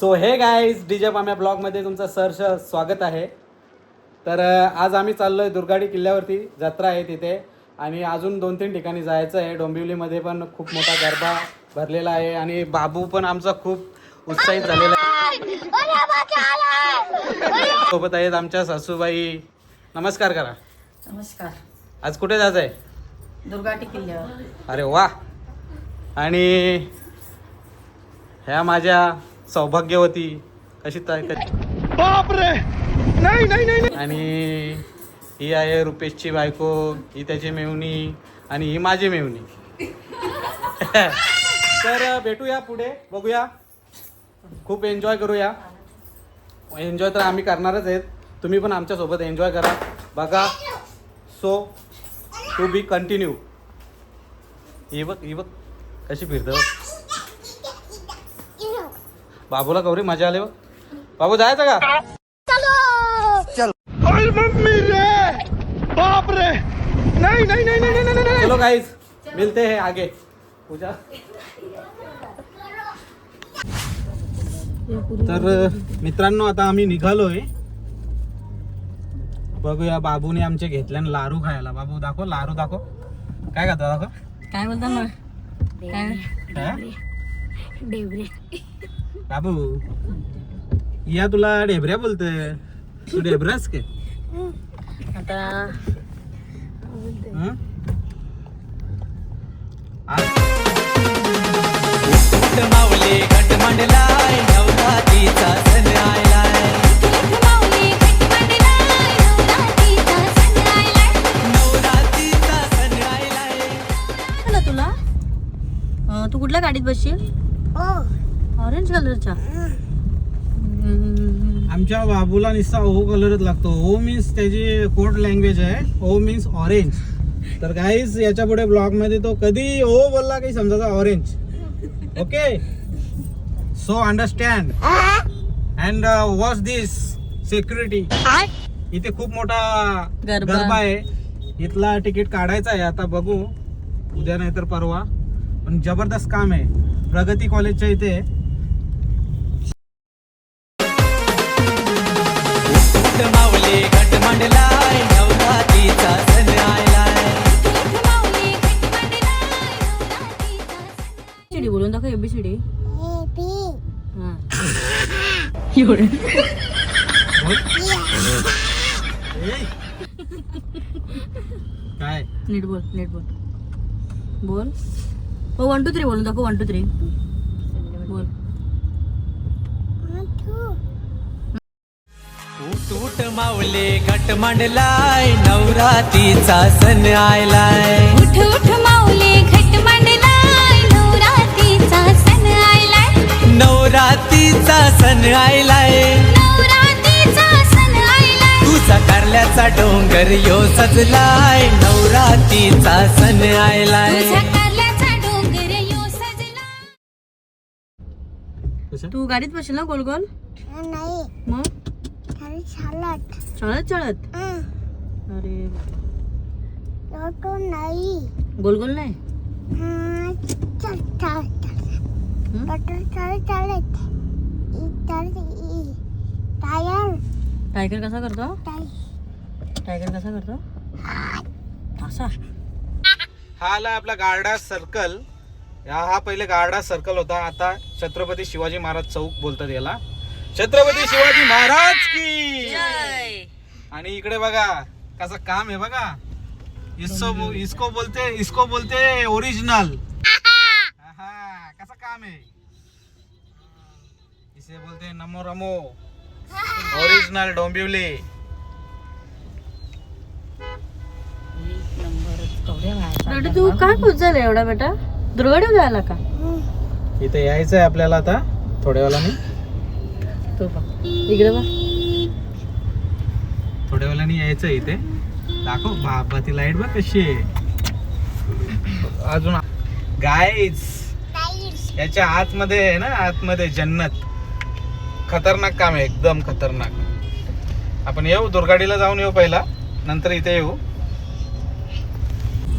So हे guys D J पाम्या ब्लॉगमध्ये तुमचं सहर्ष स्वागत आहे. तर आज आम्ही चाललो आहे दुर्गाडी किल्ल्यावरती. जत्रा आहे तिथे. आणि अजून दोन तीन ठिकाणी जायचं आहे. डोंबिवलीमध्ये पण खूप मोठा गरबा भरलेला आहे. आणि बाबू पण आमचा खूप उत्साहित झालेला आहे. सोबत आहेत आमच्या सासूबाई. नमस्कार करा. नमस्कार. आज कुठे जायचं आहे दुर्गाटी किल्ल्यावर. अरे वा. आणि ह्या माझ्या सौभाग्यवती. कशी काय आणि ही आहे रुपेशची बायको ही त्याची मेवणी आणि ही माझी मेवणी तर भेटूया पुढे बघूया. खूप एन्जॉय करूया. एन्जॉय तर आम्ही करणारच आहेत. तुम्ही पण आमच्यासोबत एन्जॉय करा. बघा. सो टू बी कंटिन्यू ही बघ ही बघ. कशी फिरतं बघ. बाबूला कवरी मजा आली बघ. बाबू जायचं का? चलो! गाइस मिलते हैं आगे. पूजा. तर मित्रांनो आता आम्ही निघालोय. बघूया बाबूने आमचे घेतल्या लारू खायला. बाबू दाखव लारू दाखव. काय खातो दाखव. काय बोलता मग काय बाबू या तुला डेबऱ्या बोलते तू डेबऱ्यास के आता हं? आज माऊली घट मंडलाय आमच्या बाबूला नुसता ओ कलरच लागतो. ओ मीन्स त्याची कोड लँग्वेज आहे. ओ मीन्स ऑरेंज तर काहीच याच्यापुढे ब्लॉगमध्ये तो कधी ओ बोलला काही समजायचा orange okay so understand and watch this security इथे खूप मोठा गरबा. गरबा आहे. इथला तिकीट काढायचा आहे. आता बघू. उद्या नाही तर परवा. पण जबरदस्त काम आहे. प्रगती कॉलेजच्या इथे. नवरातीचा सण आयलाय शिडी बोलून दाखव एबीसीडी हा। बोल. ए. काय नीट बोल नीट बोल। बोल। हो वन टू थ्री बोलून दाखव वन टू थ्री बोल। उठ उठ माऊली घट मंडलाय नवरातीचा सण आयलाय. उठ उठ माऊली घट मंडलाय नवरात्रीचा सण आयलाय. नवरातीचा सण आयलाय. नवरात्रीचा सण आयलाय. तुझा कारल्याचा डोंगर यो सजलाय नवरातीचा सण आयलाय. तुझ्या कारल्याचा डोंगर यो सजला कसं तू गाडीत बसशील ना गोल गोल नाही. मग? चालत चळत चळत अरे लोटो नाही. गोल गोल नाही? टायगर कसा करतो? टाय. टायगर कसा करतो? असा. हा आला आपला गार्डा सर्कल. हा हा पहिले गार्डा सर्कल होता. आता छत्रपती शिवाजी महाराज चौक बोलतात याला. छत्रपती शिवाजी महाराज की! आणि इकडे बघा कसं काम आहे बघा. इसको इसको बोलते इसको बोलते ओरिजिनल कसं काम आहे? इसे बोलते नमो रमो. ओरिजिनल डोंबिवली. बेटा तू काय खुश झालं एवढा बेटा? दुर्गाडीवर जायला का? इथे यायचं आहे आपल्याला आता थोड्या वेळाने. तो बघ इकडे बघ. थोड्या वेळाने यायचं इथे. दाखव बाबा ती लाइट बघ कशी आहे. अजून गाईज याच्या आतमध्ये आहे ना आतमध्ये जन्नत. खतरनाक काम आहे एकदम खतरनाक. आपण येऊ दुर्गाडीला जाऊन येऊ पहिला नंतर इथे येऊ.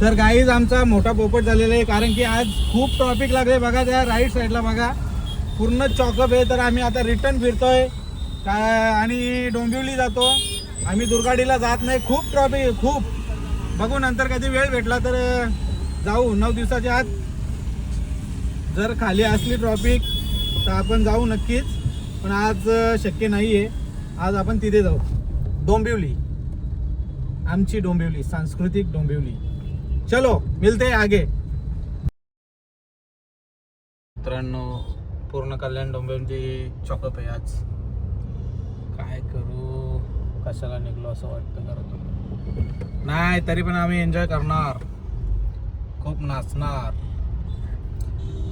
तर गाईज आमचा मोठा पोपट झालेला आहे कारण की आज खूप ट्रॉफिक लागले बघा त्या राईट साईडला बघा. पूर्ण चॉकअप आहे तर आम्ही आता रिटर्न फिरतोय. का आणि डोंबिवली जातो. आम्ही दुर्गाडीला जात नाही. खूप ट्रॉफिक खूप. बघू नंतर कधी वेळ भेटला तर जाऊ. नऊ दिवसाच्या आत. जर खाली असली ट्रॉफिक तर आपण जाऊ नक्कीच. पण आज शक्य नाही आहे आज आपण तिथे जाऊ. डोंबिवली. आमची डोंबिवली सांस्कृतिक डोंबिवली. चलो मिलते आगे. मित्रांनो पूर्ण कल्याण डोंबिवली चॉकअप आहे आज. काय करू? कशाला निघलो असं वाटतं करतो नाही तरी पण आम्ही एन्जॉय करणार. खूप नाचणार.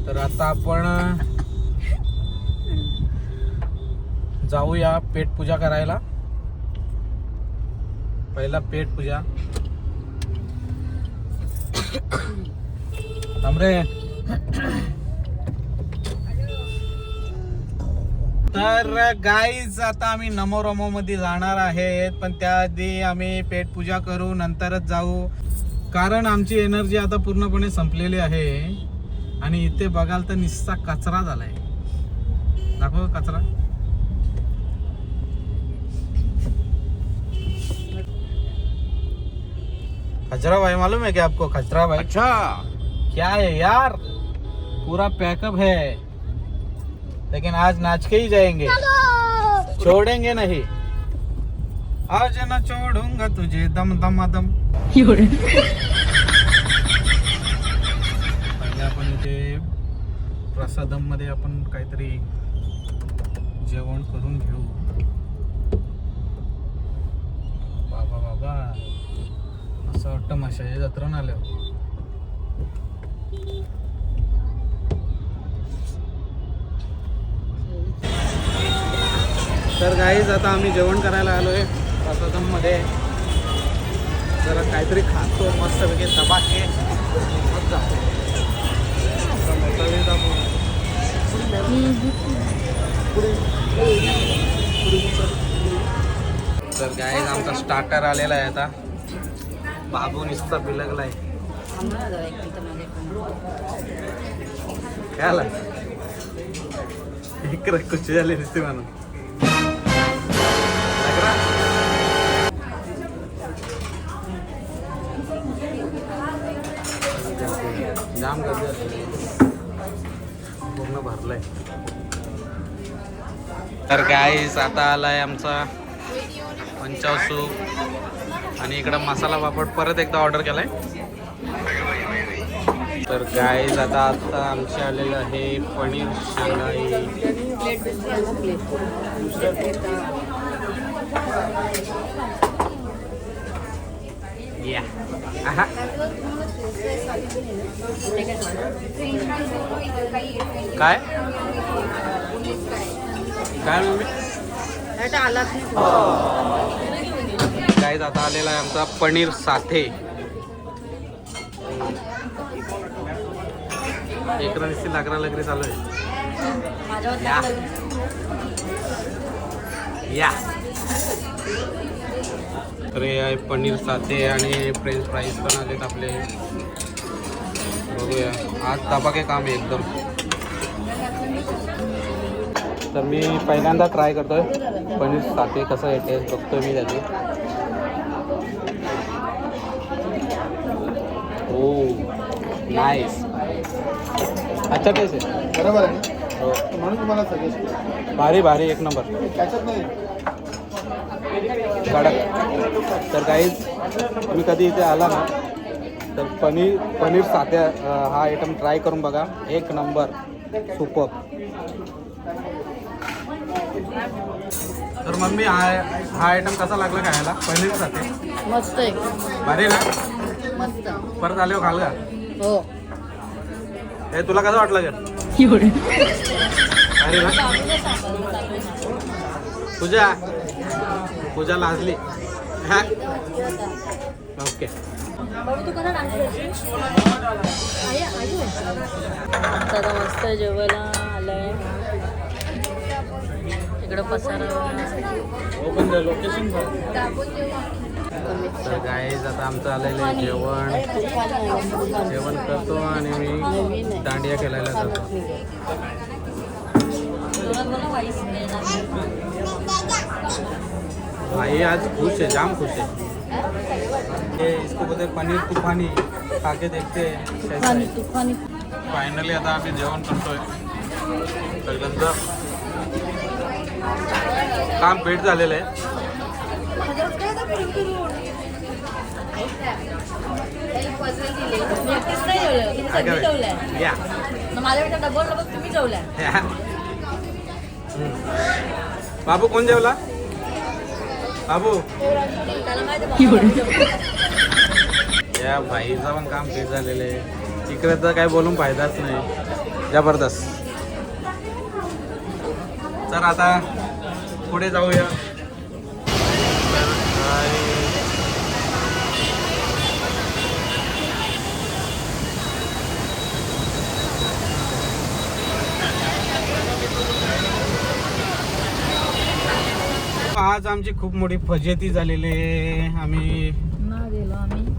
तर आता आपण जाऊया पेट पूजा करायला. पहिला पेट पूजा. थांबरे तर गाईज आता आम्ही नमो रमो मध्ये जाणार आहेत पण त्याआधी आम्ही पेट पूजा करू नंतरच जाऊ. कारण आमची एनर्जी आता पूर्णपणे संपलेली आहे. आणि इथे बघाल तर निस्सा कचरा झालाय. दाखव कचरा. खजरा भाई मालूम है क्या आपको खजरा भाई? अच्छा. क्या है यार? पूरा पैकअप है. लेकिन आज नाच के ही जाएंगे। छोड़ेंगे नहीं। आज न छोड़ूंगा तुझे दम दम दम। पहिले आपण इथे प्रसादममध्ये आपण काहीतरी जेवण करून घेऊ. बाबा बाबा. असं वाटतं माशाच्या जत्रण आलं तर गाईज आता आम्ही जेवण करायला आलो आहे मध्ये जरा काहीतरी खातो मस्तपैकी दबाके मग जातो तर गाईज आमचा स्टार्टर आलेला आहे आता. बाबू नुसता बिलगलाय. काय आला? इकडे कुशी झाली नुसते म्हणून. जाम गर्दी असते. पूर्ण भरलंय. तर गाईस आता आलाय आमचा पंचाव सूप आणि इकडं मसाला पापड परत एकदा ऑर्डर केलाय. तर गाईज आता आता आमचे आलेलं आहे पनीर शांगाई या आहा. काय? काय मम्मी? काय आता आलेला आहे आमचा पनीर साथे एक रनिस्ती लागरा लगरी चालू आहे. या. या. तर हे आहे पनीर साथे आणि फ्रेंच फ्राईज पण आलेत आपले. बघूया. आज धबाके काम आहे एकदम. तर मी पहिल्यांदा ट्राय करतोय. पनीर साथे कसं आहे टेस्ट बघतोय मी त्याची. ओ नाईस अच्छा टेस्ट आहे. बरोबर आहे हो. म्हणून तुम्हाला सजेस्ट भारी भारी. एक नंबर त्याच्यात नाही. कडक. तर काहीच तुम्ही कधी इथे आला ना तर पनीर पनीर सात्या अं, हा आयटम ट्राय करून बघा. एक नंबर सुपर तर मम्मी हा हा आयटम कसा लागला खायला? पनीर साथे मस्त आहे. भारी ना? मस्त. परत आले खाल का? हो. हे तुला कसं वाटलं ग? अरे ना? पूजा. पूजा लाजली. हा. ओके. आता मस्त जेवायला आलंय. इकडं पसारा ओपन द लोकेशन तर गाईज आता आमचं आलेलं आहे जेवण. जेवण करतो आणि मी दांडिया खेळायला जातो. भाई आज खुश है जाम खुश है। ये इसको बोलते पनीर तूफानी खा के देखते हैं कैसा पाणी तू पाणी फायनली आता आम्ही जेवण करतोय। पहिल्यांदा काम पेट झालेलं आहे. या. माझ्या डबल डबल तुम्ही जेवलाय. बाबू कोण जेवला? बाबू. या भाईचं पण काम पेट झालेलं आहे. तिकडे तर काय बोलून फायदाच नाही. जबरदस्त. तर आता पुढे जाऊया. आज आमची खूप मोठी फजेती झालेली आहे. आम्ही ना गेलो आम्ही.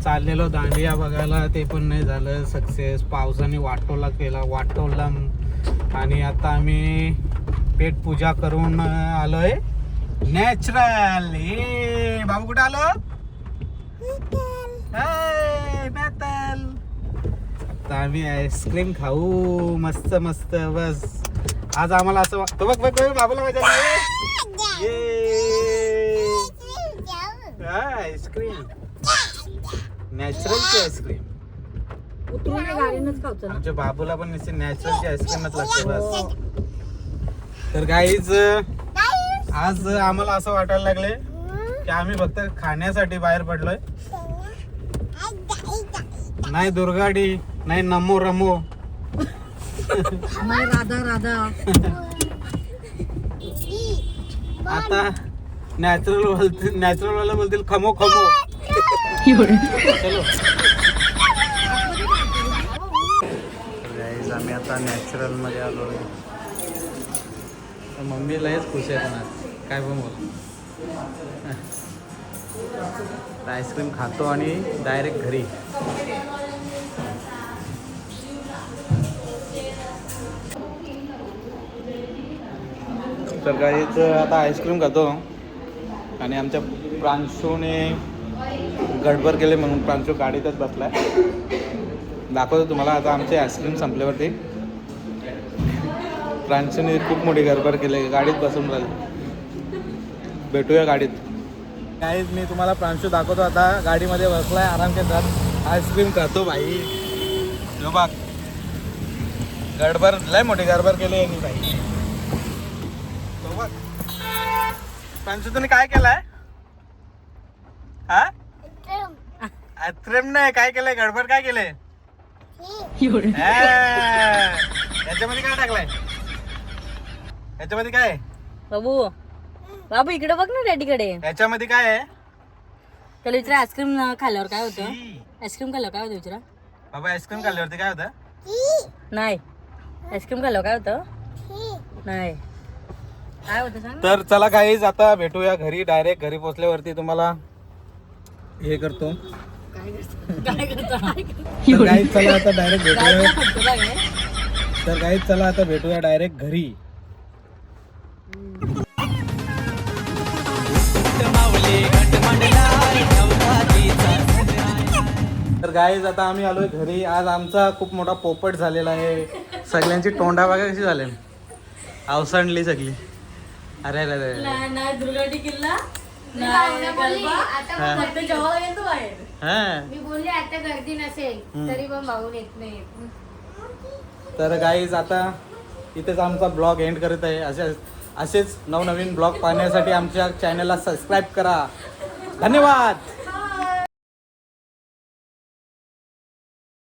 चाललेलो दांडिया बघायला ते पण नाही झालं. सक्सेस पावसाने वाटोला केला वाटोला. आणि आता आम्ही पेट पूजा करून आलोय. नॅचरल ए बाबू कुठे आलो. आता आम्ही आईस्क्रीम खाऊ. मस्त मस्त. बस. आज आम्हाला असं वा- तो बघ बघ बघ, बाबूला मजा आली. ये आईस्क्रीम नॅचरलची आईस्क्रीम उतरून ते गाडीनंच खावचं ना. आमच्या बाबूला पण नुसती नॅचरलची आईस्क्रीमच लागते बस. तर काहीच आज आम्हाला असं वाटायला लागले की आम्ही फक्त खाण्यासाठी बाहेर पडलोय. नाही दुर्गाडी नाही नमो रमो. नाही राधा राधा. आता नॅचरल बोलतील नॅचरल वाला बोलतील खमो खमो. चलो. आम्ही आता नॅचरलमध्ये आलो मम्मी लयच खुश आहे पण आज. काय पण बोल. आईस्क्रीम खातो आणि डायरेक्ट घरी. तर काहीच आता आईस्क्रीम खातो. आणि आमच्या प्रांशूने गडबड केले म्हणून प्रांशू गाडीतच बसला आहे दाखवतो तुम्हाला आता आमचे आईस्क्रीम संपल्यावरती. प्रांशूने खूप मोठी गडबड केली. गाडीत बसून राहिली. भेटूया गाडीत. काहीच मी तुम्हाला प्रांशू दाखवतो आता. गाडीमध्ये बसला आहे आराम करतात आईस्क्रीम खातो भाई. बाग गडबड लय मोठी गडबड केली आहे भाई. प्रांशू तुम्ही काय केलंय? हा? आईस्क्रीम नाही काय केलंय? गडबड काय केलंय? हा. याच्यामध्ये काय टाकलंय? याच्यामध्ये काय? आहे? बाबू बाबू इकडे बघ ना डॅडीकडे. याच्यामध्ये काय आहे? त्याला विचारा आईस्क्रीम खाल्ल्यावर काय होतं? आईस्क्रीम खाल्ल्यावर काय होतं विचारा? बाबा आईस्क्रीम खाल्ल्यावरती काय होतं? नाही. आईस्क्रीम खाल्ल्यावर काय होतं? नाही. काय होतं सांग ना? तर चला काहीच आता भेटूया घरी डायरेक्ट घरी पोचल्यावरती तुम्हाला हे करतो. काय करतो? तर काहीच चला आता डायरेक्ट भेटूया. तर काहीच चला आता भेटूया डायरेक्ट घरी. तर गाईज आता आम्ही आलोय घरी. आज आमचा खूप मोठा पोपट झालेला आहे. सगळ्यांची तोंडा बघा कशी झाले. अवसंडली सगळी. अरे अरे अरे अरे. नाही नाही दुर्गाटी किल्ला. नाही गरबा. हा. फक्त जेवायला येतो बाहेर. हा. मी बोलले आता गर्दी नसेल तरी पण भाऊन येत नाही. तर गाईज आता इथेच आमचा ब्लॉग एंड करत आहे. असे असेच नवनवीन ब्लॉग पाहण्यासाठी आमच्या चॅनलला सबस्क्राईब करा. धन्यवाद!